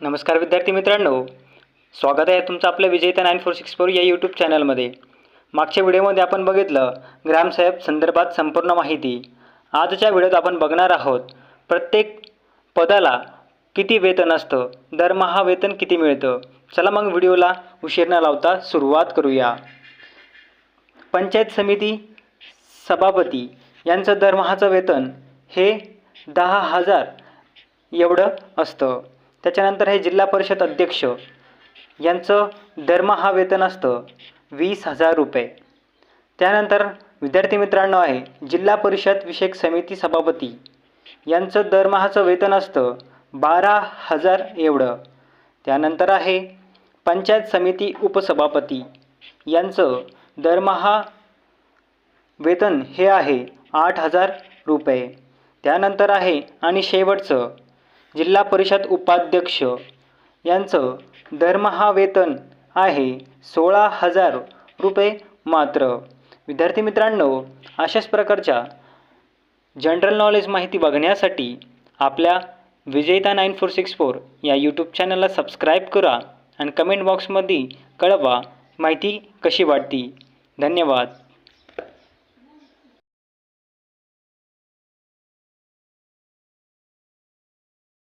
नमस्कार विद्यार्थी मित्रांनो. स्वागत आहे तुमचं आपल्या Vijeta nine four six four या यूट्यूब चॅनलमध्ये. मागच्या व्हिडिओमध्ये आपण बघितलं ग्रामसाहेब संदर्भात संपूर्ण माहिती. आजच्या व्हिडिओत आपण बघणार आहोत प्रत्येक पदाला किती वेतन असतं दरमहा वेतन किती मिळतं? चला मग व्हिडिओला उशीर न लावता सुरुवात करूया. पंचायत समिती सभापती यांचं दरमहाचं वेतन हे दहा हजार एवढं असतं. त्याच्यानंतर हे जिल्हा परिषद अध्यक्ष यांचं दरमहा वेतन असतं वीस हजार रुपये. त्यानंतर विद्यार्थी मित्रांनो आहे जिल्हा परिषद विषयक समिती सभापती. यांचं दरमहाचं वेतन असतं बारा हजार एवढं. त्यानंतर आहे पंचायत समिती उपसभापती. यांचं दरमहा वेतन हे आहे आठ हजार रुपये. त्यानंतर आहे आणि शेवटचं जिल्हा परिषद उपाध्यक्ष यांचं दरमहा वेतन आहे सोळा हजार रुपये मात्र. विद्यार्थी मित्रांनो अशाच प्रकारच्या जनरल नॉलेज माहिती बघण्यासाठी आपल्या Vijeta nine four six four या यूट्यूब चॅनलला सबस्क्राईब करा आणि कमेंट बॉक्समध्ये कळवा माहिती कशी वाटती. धन्यवाद.